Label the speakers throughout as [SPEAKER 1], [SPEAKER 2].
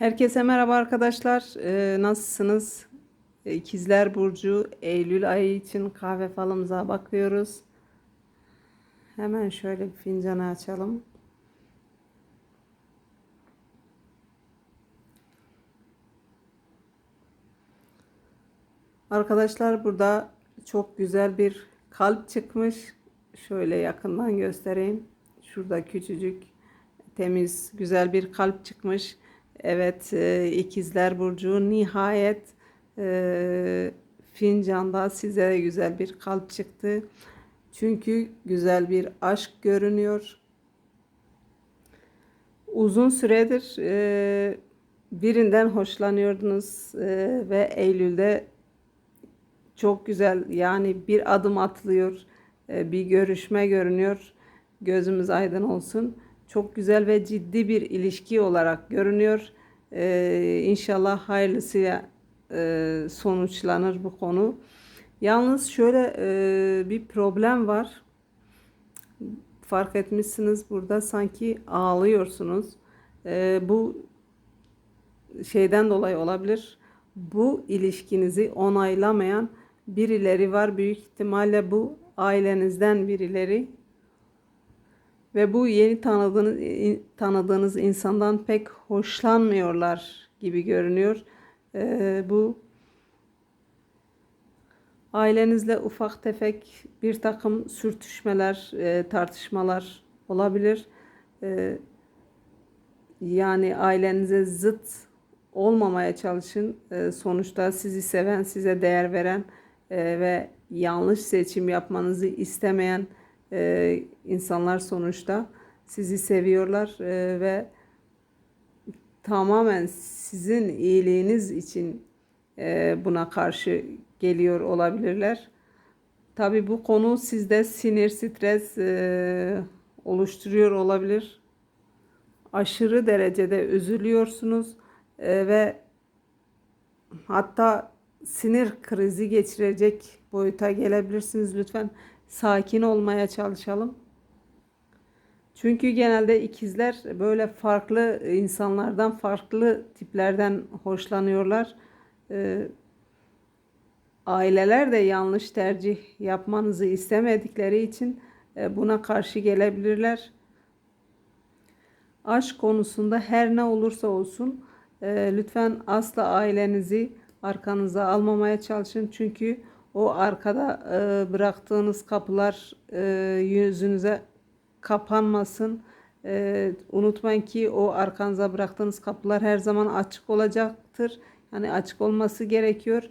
[SPEAKER 1] Herkese merhaba arkadaşlar. Ee, nasılsınız? İkizler Burcu Eylül ayı için kahve falımıza bakıyoruz. Hemen şöyle bir fincanı açalım. Arkadaşlar burada çok güzel bir kalp çıkmış. Şöyle yakından göstereyim. Şurada küçücük temiz güzel bir kalp çıkmış. Evet e, ikizler burcu nihayet e, fincanda size güzel bir kalp çıktı. Çünkü güzel bir aşk görünüyor. Uzun süredir e, birinden hoşlanıyordunuz e, ve Eylül'de çok güzel yani bir adım atılıyor, e, bir görüşme görünüyor. Gözümüz aydın olsun. Çok güzel ve ciddi bir ilişki olarak görünüyor. E, inşallah hayırlısıyla e, sonuçlanır bu konu. Yalnız şöyle e, bir problem var. Fark etmişsiniz burada sanki ağlıyorsunuz. E, bu şeyden dolayı olabilir. Bu ilişkinizi onaylamayan birileri var. Büyük ihtimalle bu ailenizden birileri. Ve bu yeni tanıdığınız, tanıdığınız insandan pek hoşlanmıyorlar gibi görünüyor. Ee, bu ailenizle ufak tefek bir takım sürtüşmeler, e, tartışmalar olabilir. E, yani ailenize zıt olmamaya çalışın. E, sonuçta sizi seven, size değer veren e, ve yanlış seçim yapmanızı istemeyen e, insanlar sonuçta sizi seviyorlar e, ve tamamen sizin iyiliğiniz için e, buna karşı geliyor olabilirler. Tabi bu konu sizde sinir, stres e, oluşturuyor olabilir. Aşırı derecede üzülüyorsunuz e, ve hatta sinir krizi geçirecek boyuta gelebilirsiniz. Lütfen sakin olmaya çalışalım. Çünkü genelde ikizler böyle farklı insanlardan, farklı tiplerden hoşlanıyorlar. Ee, aileler de yanlış tercih yapmanızı istemedikleri için e, buna karşı gelebilirler. Aşk konusunda her ne olursa olsun e, lütfen asla ailenizi arkanıza almamaya çalışın. Çünkü o arkada e, bıraktığınız kapılar e, yüzünüze kapanmasın. E, unutmayın ki o arkanıza bıraktığınız kapılar her zaman açık olacaktır. Yani açık olması gerekiyor.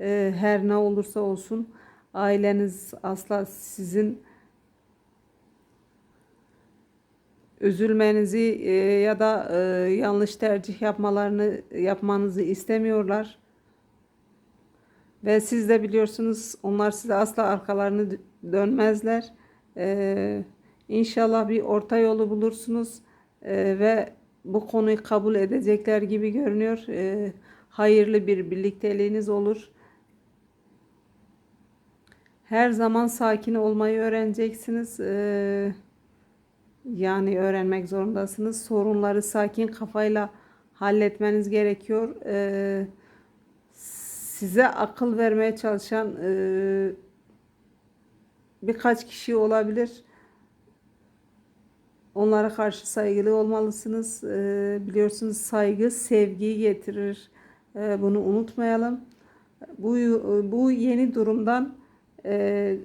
[SPEAKER 1] E, her ne olursa olsun aileniz asla sizin üzülmenizi e, ya da e, yanlış tercih yapmalarını yapmanızı istemiyorlar. Ve siz de biliyorsunuz onlar size asla arkalarını dönmezler. Ee, inşallah bir orta yolu bulursunuz ee, ve bu konuyu kabul edecekler gibi görünüyor. Ee, hayırlı bir birlikteliğiniz olur. Her zaman sakin olmayı öğreneceksiniz. Ee, yani öğrenmek zorundasınız. Sorunları sakin kafayla halletmeniz gerekiyor. Ee, size akıl vermeye çalışan e, birkaç kişi olabilir. Onlara karşı saygılı olmalısınız. E, biliyorsunuz saygı sevgiyi getirir. E, bunu unutmayalım. Bu bu yeni durumdan e,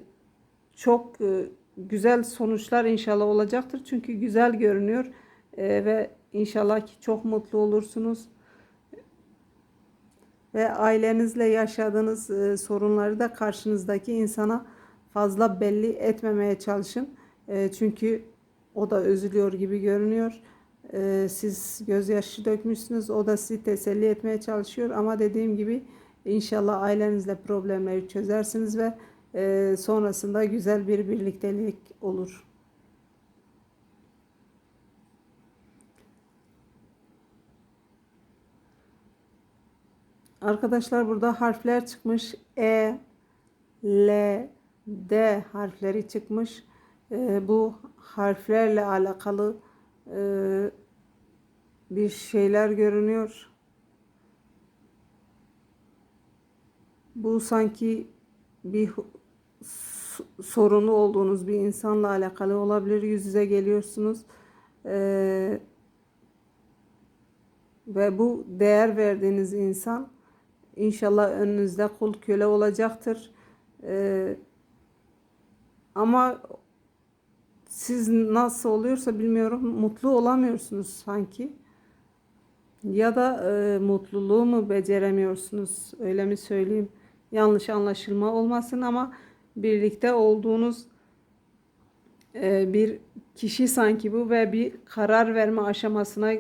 [SPEAKER 1] çok e, güzel sonuçlar inşallah olacaktır. Çünkü güzel görünüyor e, ve inşallah ki çok mutlu olursunuz ve ailenizle yaşadığınız e, sorunları da karşınızdaki insana fazla belli etmemeye çalışın. E, çünkü o da üzülüyor gibi görünüyor. E, siz gözyaşı dökmüşsünüz. O da sizi teselli etmeye çalışıyor. Ama dediğim gibi inşallah ailenizle problemleri çözersiniz ve e, sonrasında güzel bir birliktelik olur. Arkadaşlar burada harfler çıkmış. E, L, D harfleri çıkmış. E, bu harflerle alakalı e, bir şeyler görünüyor. Bu sanki bir sorunu olduğunuz bir insanla alakalı olabilir. Yüz yüze geliyorsunuz. Ee, ve bu değer verdiğiniz insan inşallah önünüzde kul köle olacaktır. Ee, ama siz nasıl oluyorsa bilmiyorum mutlu olamıyorsunuz sanki. Ya da e, mutluluğu mu beceremiyorsunuz öyle mi söyleyeyim. Yanlış anlaşılma olmasın ama birlikte olduğunuz e, bir kişi sanki bu ve bir karar verme aşamasına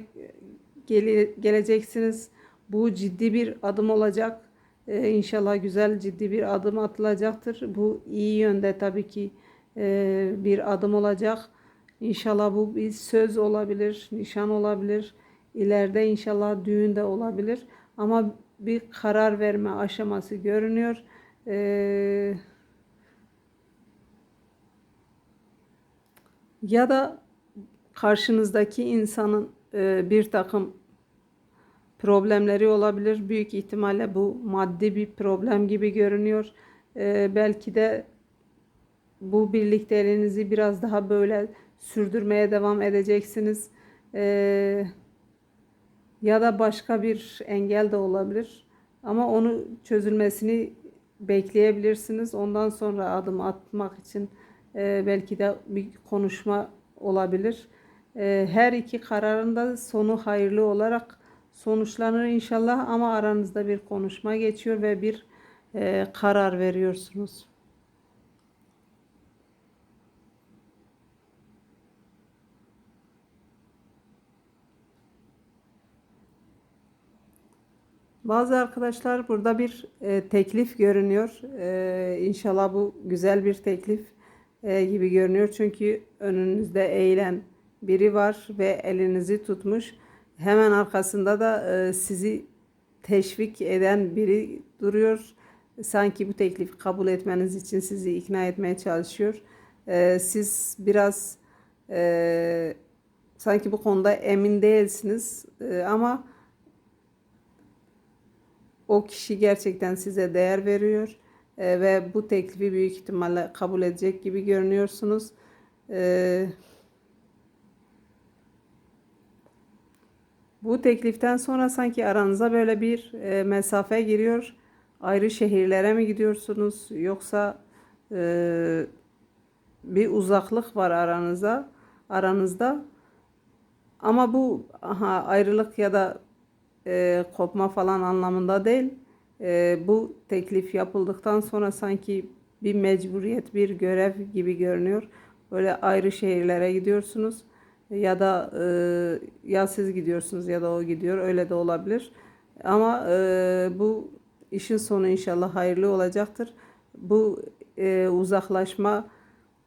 [SPEAKER 1] gele- geleceksiniz. Bu ciddi bir adım olacak. E, İnşallah güzel ciddi bir adım atılacaktır. Bu iyi yönde tabii ki e, bir adım olacak. İnşallah bu bir söz olabilir, nişan olabilir. İleride inşallah düğün de olabilir. Ama bir karar verme aşaması görünüyor. E, ya da karşınızdaki insanın e, bir takım problemleri olabilir. Büyük ihtimalle bu maddi bir problem gibi görünüyor. E, belki de bu birlikteliğinizi biraz daha böyle sürdürmeye devam edeceksiniz. E, ya da başka bir engel de olabilir. Ama onu çözülmesini bekleyebilirsiniz. Ondan sonra adım atmak için e, belki de bir konuşma olabilir. E, her iki kararın da sonu hayırlı olarak sonuçlanır inşallah ama aranızda bir konuşma geçiyor ve bir e, karar veriyorsunuz. Bazı arkadaşlar burada bir e, teklif görünüyor. E, inşallah bu güzel bir teklif e, gibi görünüyor. Çünkü önünüzde eğilen biri var ve elinizi tutmuş. Hemen arkasında da e, sizi teşvik eden biri duruyor. Sanki bu teklifi kabul etmeniz için sizi ikna etmeye çalışıyor. E, siz biraz e, sanki bu konuda emin değilsiniz ama o kişi gerçekten size değer veriyor ve bu teklifi büyük ihtimalle kabul edecek gibi görünüyorsunuz. E, bu tekliften sonra sanki aranıza böyle bir e, mesafe giriyor. Ayrı şehirlere mi gidiyorsunuz yoksa e, bir uzaklık var aranızda aranızda ama bu aha, ayrılık ya da e, kopma falan anlamında değil. E, bu teklif yapıldıktan sonra sanki bir mecburiyet, bir görev gibi görünüyor. Böyle ayrı şehirlere gidiyorsunuz ya da e, ya siz gidiyorsunuz ya da o gidiyor öyle de olabilir. Ama e, bu işin sonu inşallah hayırlı olacaktır. Bu e, uzaklaşma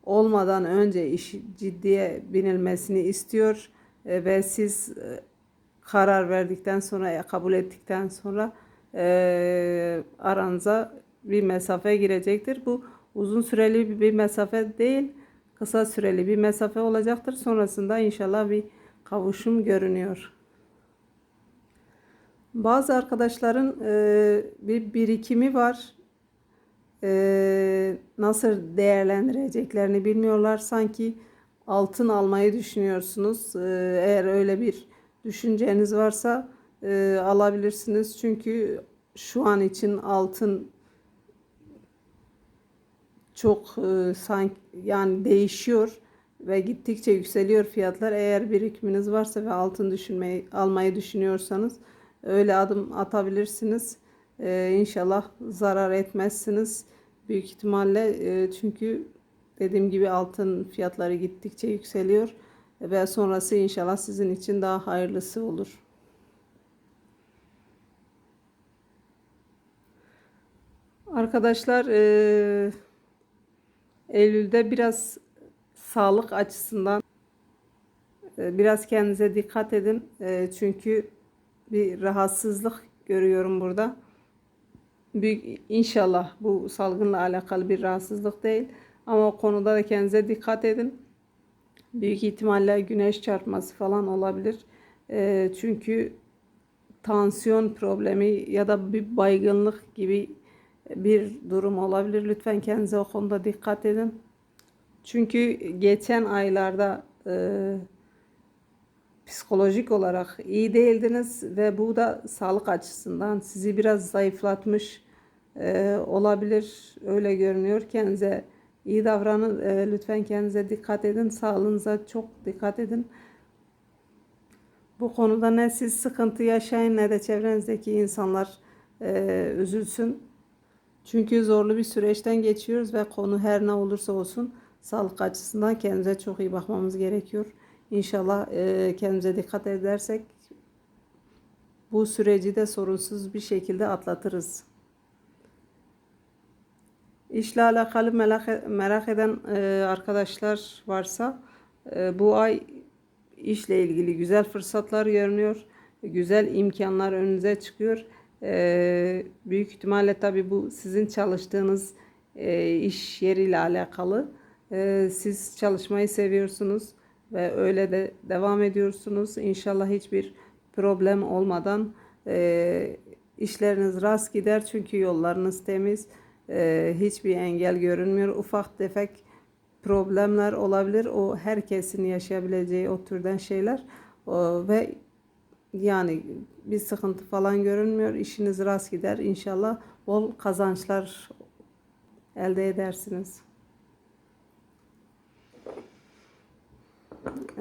[SPEAKER 1] olmadan önce iş ciddiye binilmesini istiyor E, ve siz e, karar verdikten sonra ya kabul ettikten sonra e, aranıza bir mesafe girecektir. Bu uzun süreli bir mesafe değil, kısa süreli bir mesafe olacaktır. Sonrasında inşallah bir kavuşum görünüyor. Bazı arkadaşların e, bir birikimi var. E, nasıl değerlendireceklerini bilmiyorlar. Sanki altın almayı düşünüyorsunuz. E, eğer öyle bir düşünceniz varsa e, alabilirsiniz. Çünkü şu an için altın çok e, sanki yani değişiyor ve gittikçe yükseliyor fiyatlar. Eğer birikiminiz varsa ve altın düşünmeyi almayı düşünüyorsanız öyle adım atabilirsiniz. E, inşallah zarar etmezsiniz. Büyük ihtimalle e, çünkü dediğim gibi altın fiyatları gittikçe yükseliyor ve sonrası inşallah sizin için daha hayırlısı olur. Arkadaşlar e, Eylül'de biraz sağlık açısından e, biraz kendinize dikkat edin. E, çünkü bir rahatsızlık görüyorum burada. Büyük inşallah bu salgınla alakalı bir rahatsızlık değil ama o konuda da kendinize dikkat edin. Büyük ihtimalle güneş çarpması falan olabilir. E, çünkü tansiyon problemi ya da bir baygınlık gibi bir durum olabilir. Lütfen kendinize o konuda dikkat edin. Çünkü geçen aylarda e, psikolojik olarak iyi değildiniz ve bu da sağlık açısından sizi biraz zayıflatmış e, olabilir. Öyle görünüyor. Kendinize iyi davranın. E, lütfen kendinize dikkat edin. Sağlığınıza çok dikkat edin. Bu konuda ne siz sıkıntı yaşayın ne de çevrenizdeki insanlar e, üzülsün. Çünkü zorlu bir süreçten geçiyoruz ve konu her ne olursa olsun sağlık açısından kendimize çok iyi bakmamız gerekiyor. İnşallah e, kendimize dikkat edersek bu süreci de sorunsuz bir şekilde atlatırız. İşle alakalı merak, eden e, arkadaşlar varsa e, bu ay işle ilgili güzel fırsatlar görünüyor. Güzel imkanlar önünüze çıkıyor. E, büyük ihtimalle tabii bu sizin çalıştığınız e, iş yeriyle alakalı. E, siz çalışmayı seviyorsunuz ve öyle de devam ediyorsunuz. İnşallah hiçbir problem olmadan e, işleriniz rast gider çünkü yollarınız temiz. E, hiçbir engel görünmüyor. Ufak tefek problemler olabilir. O herkesin yaşayabileceği o türden şeyler. Ve yani bir sıkıntı falan görünmüyor. İşiniz rast gider. İnşallah bol kazançlar elde edersiniz.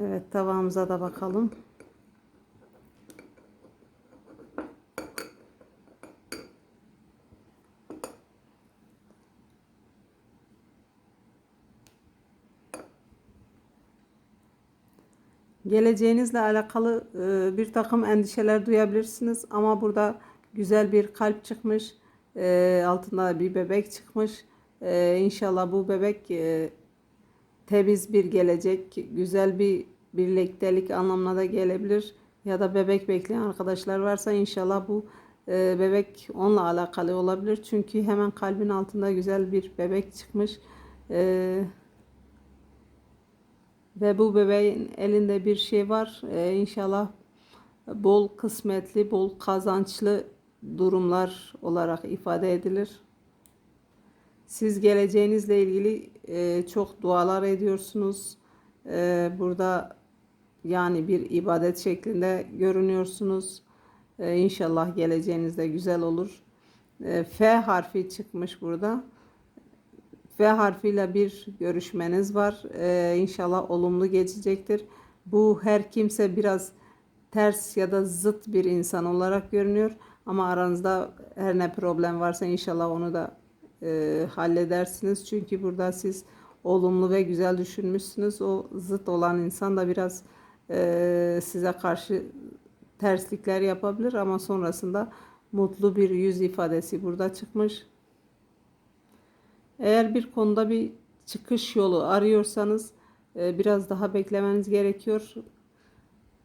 [SPEAKER 1] Evet tavamıza da bakalım. Geleceğinizle alakalı e, bir takım endişeler duyabilirsiniz ama burada güzel bir kalp çıkmış, e, altında bir bebek çıkmış. E, inşallah bu bebek e, temiz bir gelecek, güzel bir birliktelik anlamına da gelebilir. Ya da bebek bekleyen arkadaşlar varsa inşallah bu e, bebek onunla alakalı olabilir. Çünkü hemen kalbin altında güzel bir bebek çıkmış. E, ve bu bebeğin elinde bir şey var. E, inşallah bol kısmetli, bol kazançlı durumlar olarak ifade edilir. Siz geleceğinizle ilgili e, çok dualar ediyorsunuz. E, burada yani bir ibadet şeklinde görünüyorsunuz. E, inşallah geleceğiniz de güzel olur. E, F harfi çıkmış burada. F harfiyle bir görüşmeniz var. E, inşallah olumlu geçecektir. Bu her kimse biraz ters ya da zıt bir insan olarak görünüyor. Ama aranızda her ne problem varsa inşallah onu da e, halledersiniz. Çünkü burada siz olumlu ve güzel düşünmüşsünüz. O zıt olan insan da biraz e, size karşı terslikler yapabilir ama sonrasında mutlu bir yüz ifadesi burada çıkmış. Eğer bir konuda bir çıkış yolu arıyorsanız e, biraz daha beklemeniz gerekiyor.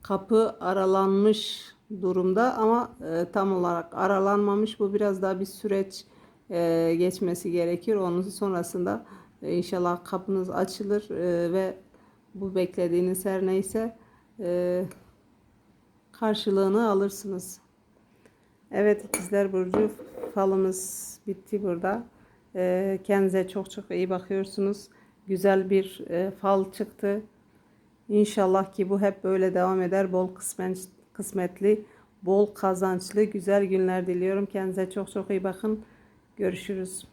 [SPEAKER 1] Kapı aralanmış durumda ama e, tam olarak aralanmamış. Bu biraz daha bir süreç e, geçmesi gerekir. Onun sonrasında inşallah kapınız açılır ve bu beklediğiniz her neyse karşılığını alırsınız. Evet ikizler burcu falımız bitti burada. E, kendinize çok çok iyi bakıyorsunuz. Güzel bir e, fal çıktı. İnşallah ki bu hep böyle devam eder. Bol kısmet, kısmetli, bol kazançlı, güzel günler diliyorum. Kendinize çok çok iyi bakın. Görüşürüz.